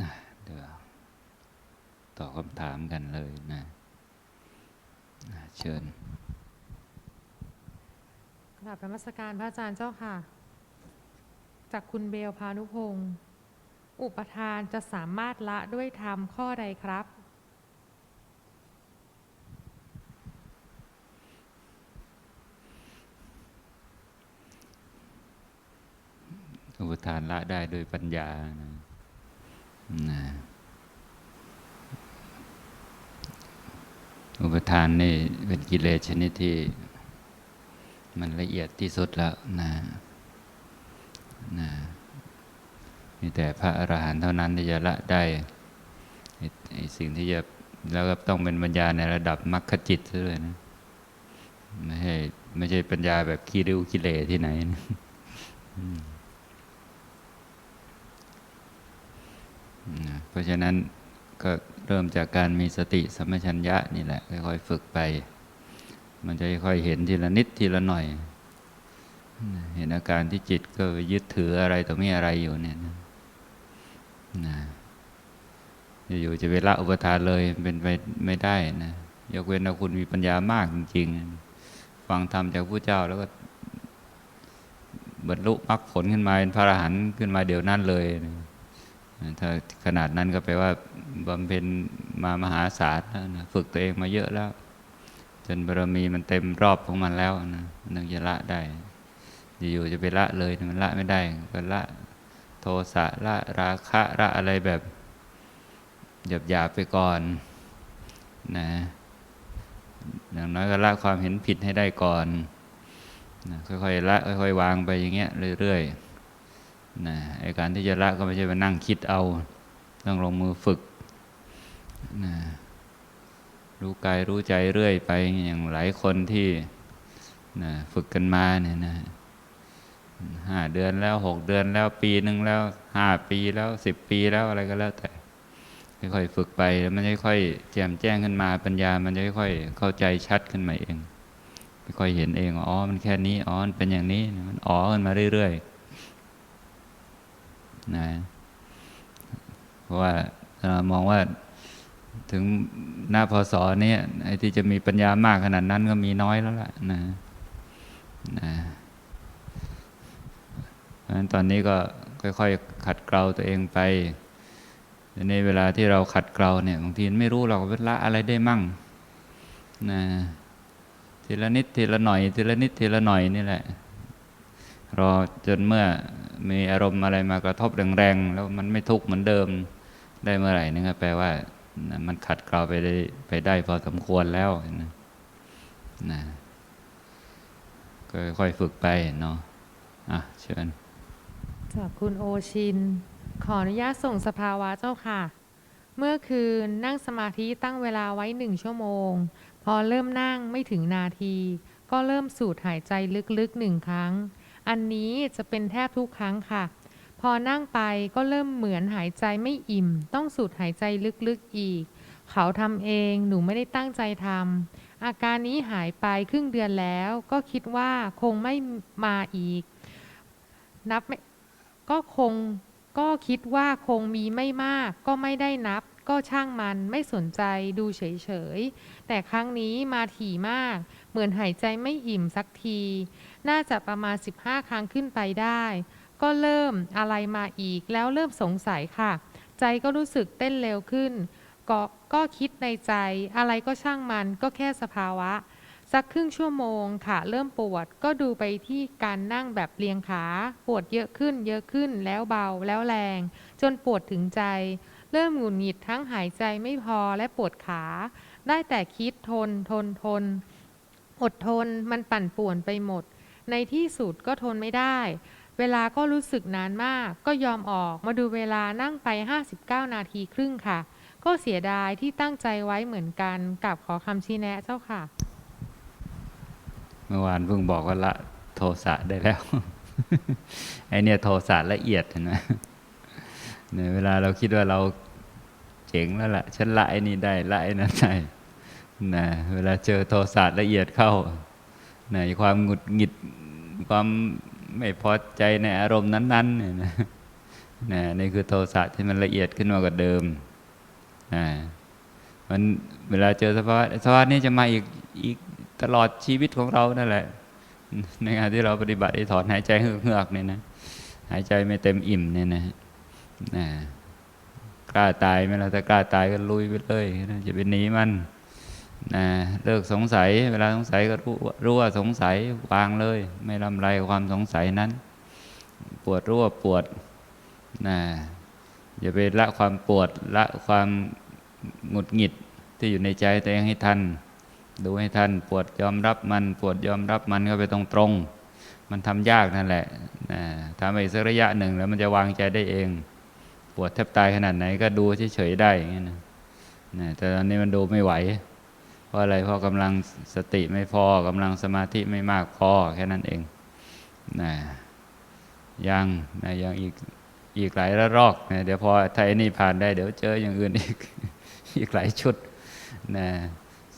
นะเดี๋ยวตอบคำถามกันเลยนะนะเชิญกราบนมัสการพระอาจารย์เจ้าค่ะ จากคุณเบลพานุพงศ์อุปทานจะสามารถละด้วยธรรมข้อใดครับ อุปทานละได้โดยปัญญานะ นะอุปทานนี่เป็นกิเลสชนิดที่ มันละเอียดที่สุดแล้วนะนะมีแต่พระอรหันต์เท่านั้นที่จะละได้ไอสิ่งที่จะแล้วก็ต้องเป็นปัญญาในระดับมรรคจิตซะเลยนะไม่ใช่ไม่ใช่ปัญญาแบบขี้ริ้วขี้เหร่ที่ไหนนะ นะ เพราะฉะนั้นก็เริ่มจากการมีสติสัมปชัญญะนี่แหละค่อยๆฝึกไป มันจะค่อยเห็นทีละนิดทีละหน่อย เห็นอาการที่จิตก็ยึดถืออะไรต่อม่อะไรอยู่เนี่ยนะนะอยู่จะไปละอุปทานเลยเป็นไปไม่ได้นะยกเว้นว่าคุณมีปัญญามากจริง ๆ ฟังธรรมจากผู้เจ้าแล้วก็บรรลุมรรคผลขึ้นมาเป็นพระอรหันต์ขึ้นมาเดี๋ยวนั้นเลยนะ ถ้าขนาดนั้นก็แปลว่าบำเพ็ญมามหาศาลแล้วนะฝึกตัวเองมาเยอะแล้ว จนบารมีมันเต็มรอบของมันแล้วนะนึงจะละได้อยู่ๆจะไปละเลยมันละไม่ได้ก็ละโทสะละราคะละอะไรแบบหยาบๆไปก่อนนะอย่างน้อยก็ละความเห็นผิดให้ได้ก่อนนะค่อยๆละค่อยๆวางไปอย่างเงี้ยเรื่อยๆ นะไอการที่จะละก็ไม่ใช่มานั่งคิดเอา ต้องลงมือฝึกนะรู้กายรู้ใจเรื่อยไปอย่างหลายคนที่นะฝึกกันมาเนี่ยนะห้าเดือนแล้วหกเดือนแล้วปีหนึ่งแล้วห้าปีแล้วสิบปีแล้วอะไรก็แล้วแต่ค่อยๆฝึกไปแล้วมันจะค่อยๆแจ่มแจ้งขึ้นมาปัญญา มันจะค่อยๆเข้าใจชัดขึ้นมาเองค่อยเห็นเองอ๋อมันแค่นี้อ๋อมันเป็นอย่างนี้มันอ๋อขึ้นมาเรื่อยๆ นะเพราะว่าเรามองว่าถึงหน้าพศเนี่ยไอ้ที่จะมีปัญญามากขนาดนั้นก็มีน้อยแล้วล่ะนะนะเพราะฉะนั้นตอนนี้ก็ค่อย ๆ ขัดเกลาตัวเองไปในเวลาที่เราขัดเกลาเนี่ยบางทีไม่รู้เราเวละอะไรได้มั่งนะทีละนิดทีละหน่อย ทีละนิดทีละหน่อยนี่แหละ รอจนเมื่อมีอารมณ์อะไรมากระทบแรงๆแล้วมันไม่ทุกข์เหมือนเดิมได้เมื่อไหร่นี่ก็แปลว่ามันขัดเกลาไปได้ไปได้พอสมควรแล้วนะนะก็ค่อยๆฝึกไปเนาะอะเชิญจากคุณโอชิน ขออนุญาตส่งสภาวะเจ้าค่ะ เมื่อคืนนั่งสมาธิตั้งเวลาไว้หนึ่งชั่วโมง พอเริ่มนั่งไม่ถึงนาที ก็เริ่มสูดหายใจลึกๆหนึ่งครั้ง อันนี้จะเป็นแทบทุกครั้งค่ะ พอนั่งไปก็เริ่มเหมือนหายใจไม่อิ่ม ต้องสูดหายใจลึกๆอีก เขาทำเองหนูไม่ได้ตั้งใจทำอาการนี้หายไปครึ่งเดือนแล้ว ก็คิดว่าคงไม่มาอีก นับไม่ก็คงก็คิดว่าคงมีไม่มาก ก็ไม่ได้นับ ก็ช่างมันไม่สนใจดูเฉยๆ แต่ครั้งนี้มาถี่มาก เหมือนหายใจไม่อิ่มสักที น่าจะประมาณ 15 ครั้งขึ้นไปได้ ก็เริ่มอะไรมาอีกแล้วเริ่มสงสัยค่ะ ใจก็รู้สึกเต้นเร็วขึ้น ก็ก็คิดในใจ อะไรก็ช่างมันก็แค่สภาวะ สักครึ่งชั่วโมงค่ะ เริ่มปวดก็ดูไปที่การนั่งแบบเรียงขา ปวดเยอะขึ้น เยอะขึ้นแล้วเบาแล้วแรง จนปวดถึงใจ เริ่มหงุดหงิดทั้งหายใจไม่พอและปวดขา ได้แต่คิดทนทนทนอดทนมันปั่นป่วนไปหมด ในที่สุดก็ทนไม่ได้ เวลาก็รู้สึกนานมาก ก็ยอมออกมาดูเวลานั่งไป 59 นาทีครึ่งค่ะ ก็เสียดายที่ตั้งใจไว้เหมือนกันกับขอคำชี้แนะเจ้าค่ะ เมื่อวานเพิ่งบอกว่าละโทสะได้แล้วไอเนี่ยโทสะละเอียดเห็นไหมเนี่ยเวลาเราคิดว่าเราเจ๋งแล้วล่ะฉันละไอนี่ได้ละไอนั้นได้นะเวลาเจอโทสะละเอียดเข้า นะความหงุดหงิดความไม่พอใจในอารมณ์นั้นๆเนี่ยนะนะนี่คือโทสะที่มันละเอียดขึ้นมากว่าเดิมนะมันเวลาเจอสภาวะสภาวะนี้จะมาอีกอีกตลอดชีวิตของเรานั่นแหละ ในงานที่เราปฏิบัติไอ้ถอนหายใจเฮือกๆเนี่ยนะหายใจไม่เต็มอิ่มเนี่ยนะนะกล้าตายไหมล่ะถ้ากล้าตายก็ลุยไปเลยนะจะไปหนีมัน นะเลิกสงสัย เวลาสงสัยก็รู้รู้ว่าสงสัยวางเลย ไม่ลำไรความสงสัยนั้น ปวดรู้ว่าปวดนะอย่าไปละความปวดละความหงุดหงิดที่อยู่ในใจตัวเองให้ทัน ดูให้ทัน ปวดยอมรับมัน ปวดยอมรับมันก็ไปตรงตรงมันทำยากนั่นแหละนะทำไปสักระยะหนึ่งแล้วมันจะวางใจได้เอง ปวดแทบตายขนาดไหนก็ดูเฉยๆได้อย่างนี้นะแต่ตอนนี้มันดูไม่ไหว เพราะอะไรเพราะกำลังสติไม่พอกำลังสมาธิไม่มากพอแค่นั้นเองนะยังนะยังอีกอีกหลายระลอกนะเดี๋ยวพอไทยนี่ผ่านได้เดี๋ยวเจออย่างอื่นอีกอีกหลายชุดนะ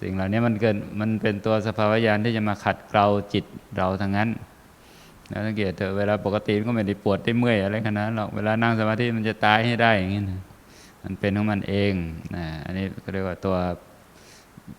สิ่งเหล่านี้มันเกินมันเป็นตัวสภาวะญาณที่จะมาขัดเกลาจิตเราทั้งนั้นนะสังเกตเถอะเวลาปกติมันก็ไม่ได้ปวดได้เมื่อยอะไรขนาดนั้นหรอกเวลานั่งสมาธิมันจะตายให้ได้อย่างนี้นะมันเป็นของมันเองนะอันนี้ก็เรียกว่าตัว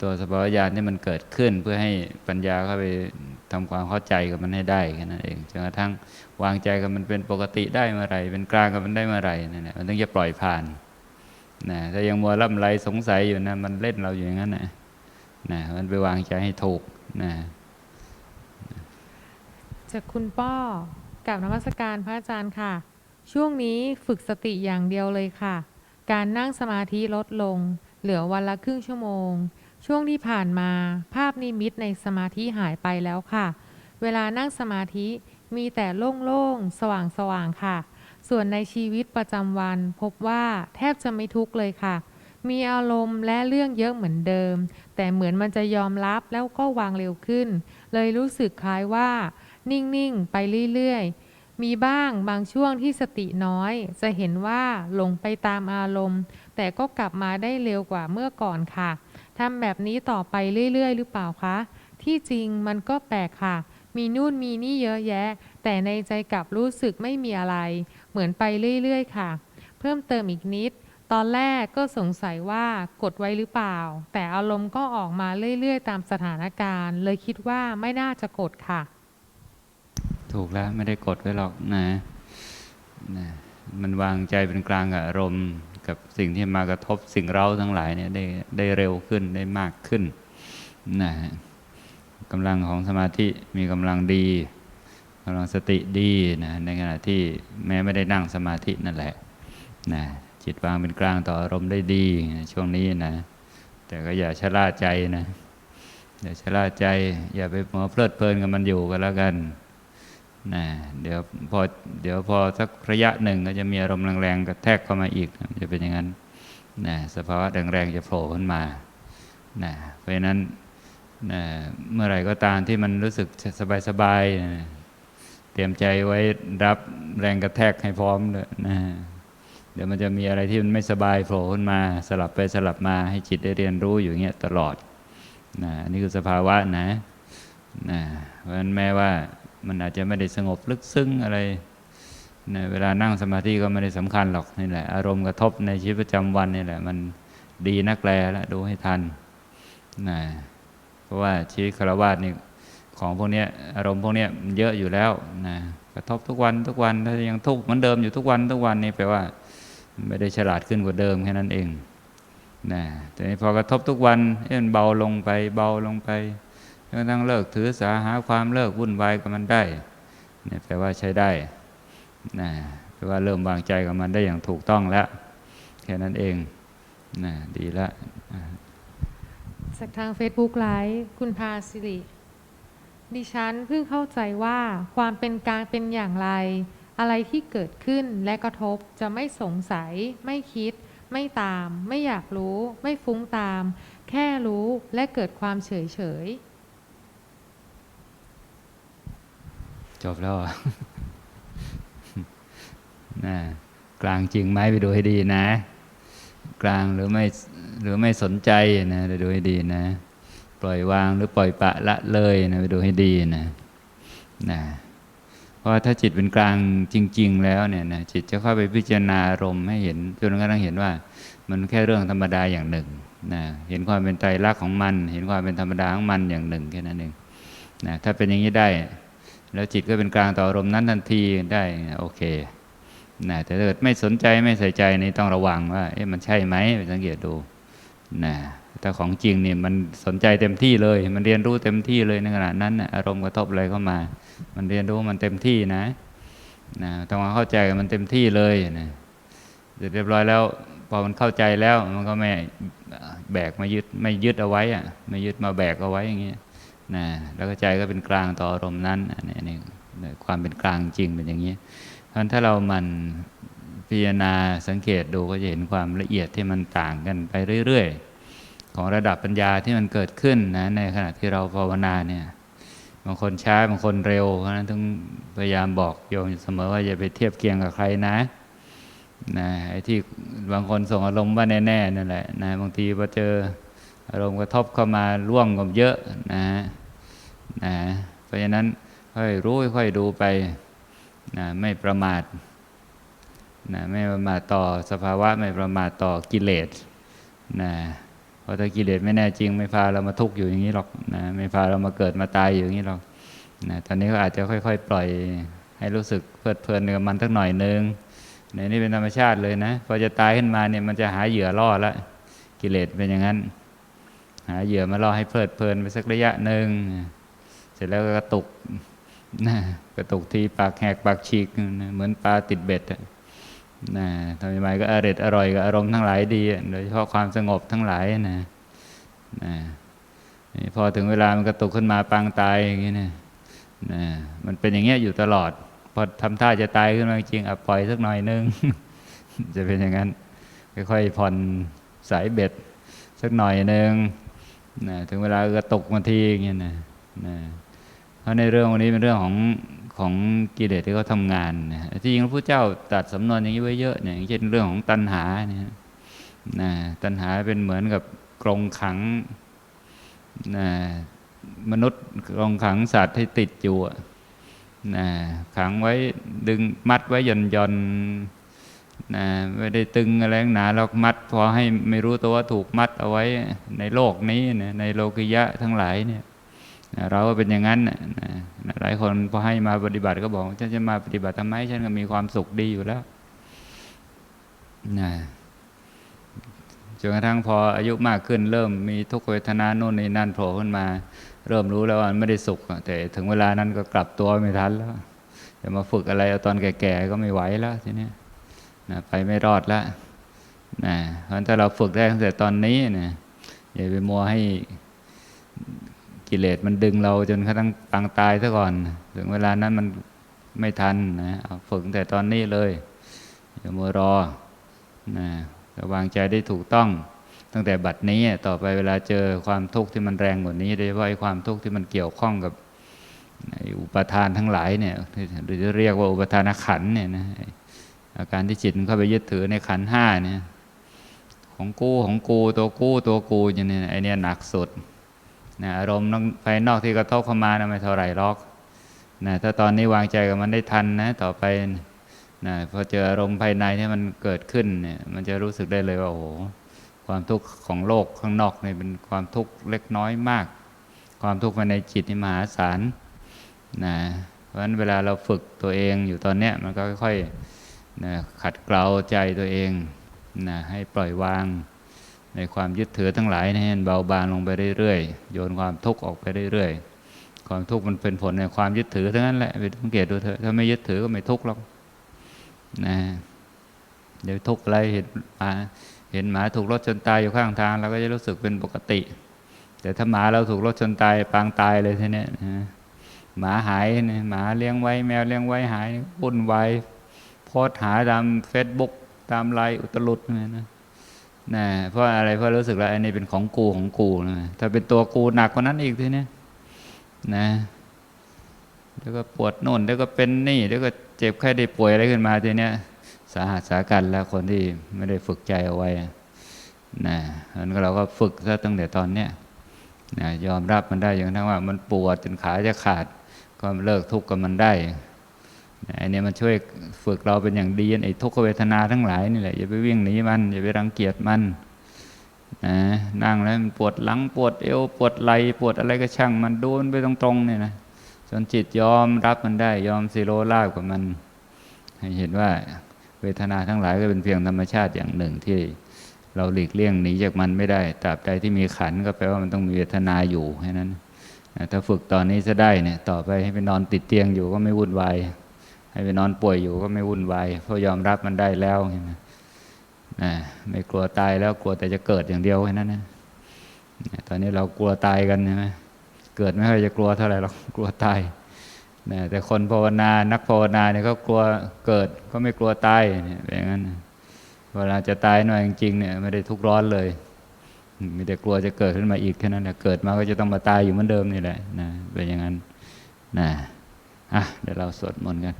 ตัวสภาวะญาณที่มันเกิดขึ้นเพื่อให้ปัญญาเข้าไปทำความเข้าใจกับมันให้ได้แค่นั้นเองจนกระทั่งวางใจกับมันเป็นปกติได้เมื่อไหร่ เป็นกลางกับมันได้เมื่อไหร่นั่นแหละมันต้องจะปล่อยผ่านนะถ้ายังมัวล่ำไรสงสัยอยู่นะมันเล่นเราอยู่อย่างนั้นนะนะมันไปวางใจให้ถูกนะจากคุณป้อกับนมัสการพระอาจารย์ค่ะ ช่วงนี้ฝึกสติอย่างเดียวเลยค่ะ การนั่งสมาธิลดลง เหลือวันละครึ่งชั่วโมง ช่วงที่ผ่านมา ภาพนิมิตในสมาธิหายไปแล้วค่ะ เวลานั่งสมาธิมีแต่โล่งๆ สว่างๆ ค่ะ ส่วนในชีวิตประจำวันพบว่าแทบจะไม่ทุกข์เลยค่ะ มีอารมณ์และเรื่องเยอะเหมือนเดิม แต่เหมือนมันจะยอมรับแล้วก็วางเร็วขึ้น เลยรู้สึกคล้ายว่า นิ่งๆ ไปเรื่อยๆ มีบ้างบางช่วงที่สติน้อย จะเห็นว่าหลงไปตามอารมณ์ แต่ก็กลับมาได้เร็วกว่าเมื่อก่อนค่ะ ทำแบบนี้ต่อไปเรื่อยๆ หรือเปล่าคะ ที่จริงมันก็แปลกค่ะ มีนู่นมีนี่เยอะแยะ แต่ในใจกลับรู้สึกไม่มีอะไร เหมือนไปเรื่อยๆ ค่ะ เพิ่มเติมอีกนิด ตอนแรกก็สงสัยว่ากดไว้หรือเปล่า แต่อารมณ์ก็ออกมาเรื่อยๆ ตามสถานการณ์ เลยคิดว่าไม่น่าจะกดค่ะ ถูกแล้วไม่ได้กดไว้หรอกนะนะมันวางใจเป็นกลางกับอารมณ์ กับสิ่งที่มากระทบสิ่งเร้าทั้งหลายเนี่ยได้ได้เร็วขึ้นได้มากขึ้นนะกำลังของสมาธิมีกำลังดีกำลังสติดีนะในขณะที่แม้ไม่ได้นั่งสมาธินั่นแหละนะจิตวางเป็นกลางต่ออารมณ์ได้ดีนะช่วงนี้นะ แต่ก็อย่าชะล่าใจนะอย่าชะล่าใจ อย่าไปมัวเพลิดเพลินกับมันอยู่กันแล้วกัน นะเดี๋ยวพอเดี๋ยวพอสักระยะหนึ่งก็จะมีอารมณ์แรงๆกระแทกเข้ามาอีกจะเป็นอย่างนั้นนะสภาวะแรงๆจะโผล่ขึ้นมานะเพราะฉะนั้นนะเมื่อไหร่ก็ตามที่มันรู้สึกสบายๆนะเตรียมใจไว้รับแรงกระแทกให้พร้อมเลยนะเดี๋ยวมันจะมีอะไรที่มันไม่สบายโผล่ขึ้นมา สลับไปสลับมาให้จิตได้เรียนรู้อยู่เงี้ยตลอดนะนี่คือสภาวะนะนะเพราะฉะนั้นแม้ว่า มันอาจจะไม่ได้สงบลึกซึ้งอะไรนะเวลานั่งสมาธิก็ไม่ได้สำคัญหรอกนี่แหละ อารมณ์กระทบในชีวิตประจำวันนี่แหละ มันดีนักแลแล้วดูให้ทันนะเพราะว่าชีวิตคารวะนี่ของพวกนี้อารมณ์พวกนี้มันเยอะอยู่แล้วนะกระทบทุกวันทุกวันถ้ายังทุกข์เหมือนเดิมอยู่ทุกวันทุกวันนี่แปลว่า ไม่ได้ฉลาดขึ้นกว่าเดิมแค่นั้นเองนะแต่นี่พอกระทบทุกวันเอ๊ะมันเบาลงไปเบาลงไป กระทั่งเลิกถือสาหาความเลิกวุ่นวายกับมันได้เนี่ยแปลว่าใช้ได้นะแปลว่าเริ่มวางใจกับมันได้อย่างถูกต้องแล้วแค่นั้นเองนะดีล้วจากทาง Facebook ไลฟ์คุณพาสิริดิฉันเพิ่งเข้าใจว่าความเป็นกลางเป็นอย่างไร อะไรที่เกิดขึ้นและกระทบจะไม่สงสัย ไม่คิด ไม่ตาม ไม่อยากรู้ ไม่ฟุ้งตาม แค่รู้และเกิดความเฉยเฉย จบแล้วนะกลางจริงไหมไปดูให้ดีนะ กลางหรือไม่หรือไม่สนใจนะไปดูให้ดีนะ ปล่อยวางหรือปล่อยปะละเลยนะไปดูให้ดีนะนะเพราะถ้าจิตเป็นกลางจริง ๆ แล้วเนี่ยนะจิตจะเข้าไปพิจารณาอารมณ์ให้เห็นจนกระทั่งเห็นว่า มันแค่เรื่องธรรมดาอย่างหนึ่งนะเห็นความเป็นไตรลักของมัน เห็นความเป็นธรรมดาของมันอย่างหนึ่งแค่นั้นเองนะถ้าเป็นอย่างนี้ได้ แล้วจิตก็เป็นกลางต่ออารมณ์นั้นทันทีได้โอเคนะแต่ถ้าเกิดไม่สนใจไม่ใส่ใจนี่ต้องระวังว่าเอ๊ะมันใช่ไหมไปสังเกตดูนะแต่ของจริงเนี่ยมันสนใจเต็มที่เลย มันเรียนรู้เต็มที่เลยในขณะนั้นนะอารมณ์กระทบอะไรเข้ามา มันเรียนรู้มันเต็มที่นะนะต้องมาเข้าใจมันเต็มที่เลยนะเสร็จเรียบร้อยแล้วพอมันเข้าใจแล้วมันก็ไม่แบกมายึดไม่ยึดเอาไว้อะไม่ยึดมาแบกเอาไว้อย่างเงี้ย นะแล้วก็ใจก็เป็นกลางต่ออารมณ์นั้นอันนี้ความเป็นกลางจริงเป็นอย่างนี้เพราะฉะนั้นถ้าเรามันพิจารณาสังเกตดูก็จะเห็นความละเอียดที่มันต่างกันไปเรื่อย ๆ ของระดับปัญญาที่มันเกิดขึ้นนะในขณะที่เราภาวนาเนี่ยบางคนช้าบางคนเร็วเพราะฉะนั้นต้องพยายามบอกโยมเสมอว่าอย่าไปเทียบเคียงกับใครนะนะไอ้ที่บางคนส่งอารมณ์ว่าแน่ๆนั่นแหละนะบางทีพอเจอ อารมณ์กระทบเข้ามาร่วมกับเยอะนะนะเพราะฉะนั้นค่อยรู้ค่อยดูไปนะไม่ประมาทนะไม่ประมาทต่อสภาวะไม่ประมาทต่อกิเลสนะเพราะถ้ากิเลสไม่แน่จริง ไม่พาเรามาทุกข์อยู่อย่างนี้หรอกนะไม่พาเรามาเกิดมาตายอยู่อย่างนี้หรอกนะตอนนี้ก็อาจจะค่อย ๆ ปล่อยให้รู้สึกเพลิดเพลินกับมันสักหน่อยนึงในนี่เป็นธรรมชาติเลยนะพอจะตายขึ้นมาเนี่ยมันจะหาเหยื่อล่อละกิเลสเป็นอย่างนั้น หาเหยื่อมาล่อให้เพลิดเพลินไปสักระยะหนึ่งเสร็จแล้วก็กระตุกนะกระตุกทีปากแหกปากฉีกนะเหมือนปลาติดเบ็ดนะทำไมก็อร่อยอร่อยกับอารมณ์ทั้งหลายดีโดยเฉพาะความสงบทั้งหลายนะนะพอถึงเวลามันกระตุกขึ้นมาปางตายอย่างนี้นะนะมันเป็นอย่างเงี้ยอยู่ตลอด พอทำท่าจะตายขึ้นมาจริงอะปล่อยสักหน่อยนึง จะเป็นอย่างนั้น ค่อยๆผ่อนสายเบ็ดสักหน่อยหนึ่ง นะถึงเวลากระตกมาทีอย่างเงี้ยนะนะเพราะในเรื่องวันนี้เป็นเรื่องของของกิเลสที่เขาทำงานนะที่จริงพระพุทธเจ้าตัดสำนวนอย่างนี้ไว้เยอะเนี่ยเช่นเรื่องของตัณหาเนี่ยนะตัณหาเป็นเหมือนกับกรงขังนะมนุษย์กรงขังสัตว์ที่ติดอยู่นะขังไว้ดึงมัดไว้ย่อนย่อน นะไม่ได้ตึงอะไรหนาเรามัด พอให้ไม่รู้ตัวว่าถูกมัดเอาไว้ในโลกนี้นะในโลกิยะทั้งหลายเนี่ยเราก็เป็นอย่างนั้นนะนะหลายคนพอให้มาปฏิบัติก็บอกฉันจะมาปฏิบัติทำไมฉันก็มีความสุขดีอยู่แล้วนะจนกระทั่งพออายุมากขึ้น เริ่มมีทุกขเวทนาโน่นนี่นั่นโผล่ขึ้นมา เริ่มรู้แล้วว่ามันไม่ได้สุข แต่ถึงเวลานั้นก็กลับตัวไม่ทันแล้วจะมาฝึกอะไรตอนแก่ๆก็ไม่ไหวแล้วทีนี้ นะไปไม่รอดแล้วนะเพราะฉะนั้นถ้าเราฝึกได้ตั้งแต่ตอนนี้นะอย่าไปมัวให้กิเลสมันดึงเราจนกระทั่งปางตายซะก่อน ถึงเวลานั้นมันไม่ทันนะเอาฝึกตั้งแต่ตอนนี้เลยอย่ามัวรอนะวางใจได้ถูกต้อง ตั้งแต่บัดนี้ต่อไปเวลาเจอความทุกข์ที่มันแรงกว่านี้โดยเฉพาะไอ้ความทุกข์ที่มันเกี่ยวข้องกับอุปทานทั้งหลายเนี่ยหรือจะเรียกว่าอุปทานขันเนี่ยนะ อาการที่จิตมันเข้าไปยึดถือในขันห้าเนี่ย ของกูของกูตัวกูตัวกูอย่างนี้ไอเนี่ยหนักสุดนะอารมณ์ภายนอกที่กระทบเข้ามานะไม่เท่าไหร่หรอกนะถ้าตอนนี้วางใจกับมันได้ทันนะ ต่อไปนะพอเจออารมณ์ภายในที่มันเกิดขึ้นเนี่ยมันจะรู้สึกได้เลยว่าโอ้โหความทุกข์ของโลกข้างนอกเนี่ยเป็นความทุกข์เล็กน้อยมาก ความทุกข์ภายในจิตนี่มหาศาลนะเพราะฉะนั้นเวลาเราฝึกตัวเองอยู่ตอนเนี้ยมันก็ค่อยๆ นะขัดเกลาใจตัวเองนะให้ปล่อยวางในความยึดถือทั้งหลายให้เบาบางลงไปเรื่อยๆ โยนความทุกข์ออกไปเรื่อยๆ ความทุกข์มันเป็นผลในความยึดถือทั้งนั้นแหละไปสังเกตดูเถอะถ้าไม่ยึดถือก็ไม่ทุกข์หรอกนะเดี๋ยวทุกข์อะไรเห็นหมาเห็นหมาถูกรถชนตายอยู่ข้างทางเราก็จะรู้สึกเป็นปกติ แต่ถ้าหมาเราถูกรถชนตายปางตายเลยทีเนี้ยหมาหายเนี่ยหมาเลี้ยงไว้ แมวเลี้ยงไว้หายวุ่นวาย พสหาตามเฟซบุ๊กตามไลน์อุตลุดนะนะนะเพราะอะไรเพราะรู้สึกว่าอันนี้เป็นของกูของกูนะถ้าเป็นตัวกูหนักกว่านั้นอีกทีนี้นะแล้วก็ปวดโน่นแล้วก็เป็นนี่ แล้วก็เจ็บไข้ได้ป่วยอะไรขึ้นมาทีเนี้ยสาหัสสากันแล้วคนที่ไม่ได้ฝึกใจเอาไว้นะนั้นเราก็ฝึกซะตั้งแต่ตอนเนี้ยนะยอมรับมันได้อย่างทั้งว่ามันปวดจนขาจะขาด ก็เลิกทุกข์กับมันได้ อันนี้มันช่วยฝึกเราเป็นอย่างดีไอ้ทุกขเวทนาทั้งหลายนี่แหละอย่าไปวิ่งหนีมันอย่าไปรังเกียจมันนะนั่งแล้วมันปวดหลังปวดเอวปวดไหล่ปวดอะไรก็ช่าง มันโดนไปตรงๆเนี่ยนะจนจิตยอมรับมันได้ยอมสิโรราบกับมัน ให้เห็นว่าเวทนาทั้งหลายก็เป็นเพียงธรรมชาติอย่างหนึ่งที่เราหลีกเลี่ยงหนีจากมันไม่ได้ตราบใดที่มีขันก็แปลว่ามันต้องมีเวทนาอยู่แค่นั้นถ้าฝึกตอนนี้จะได้เนี่ยต่อไปให้ไปนอนติดเตียงอยู่ก็ไม่วุ่นวาย ให้ไปนอนป่วยอยู่ก็ไม่วุ่นวายเพราะยอมรับมันได้แล้วเห็นไหมนะไม่กลัวตายแล้วกลัวแต่จะเกิดอย่างเดียวแค่นั้นนะตอนนี้เรากลัวตายกันใช่ไหมเกิดไม่ค่อยจะกลัวเท่าไหร่หรอกกลัวตายนะแต่คนภาวนานักภาวนาเนี่ยเขากลัวเกิดก็ไม่กลัวตายเนี่ยอย่างนั้นเวลาจะตายหน่อยจริงๆเนี่ยไม่ได้ทุกร้อนเลยมีแต่กลัวจะเกิดขึ้นมาอีกแค่นั้นแหละเกิดมาก็จะต้องมาตายอยู่เหมือนเดิมนี่แหละนะเป็นอย่างนั้นนะอะเดี๋ยวเราสวดมนต์กัน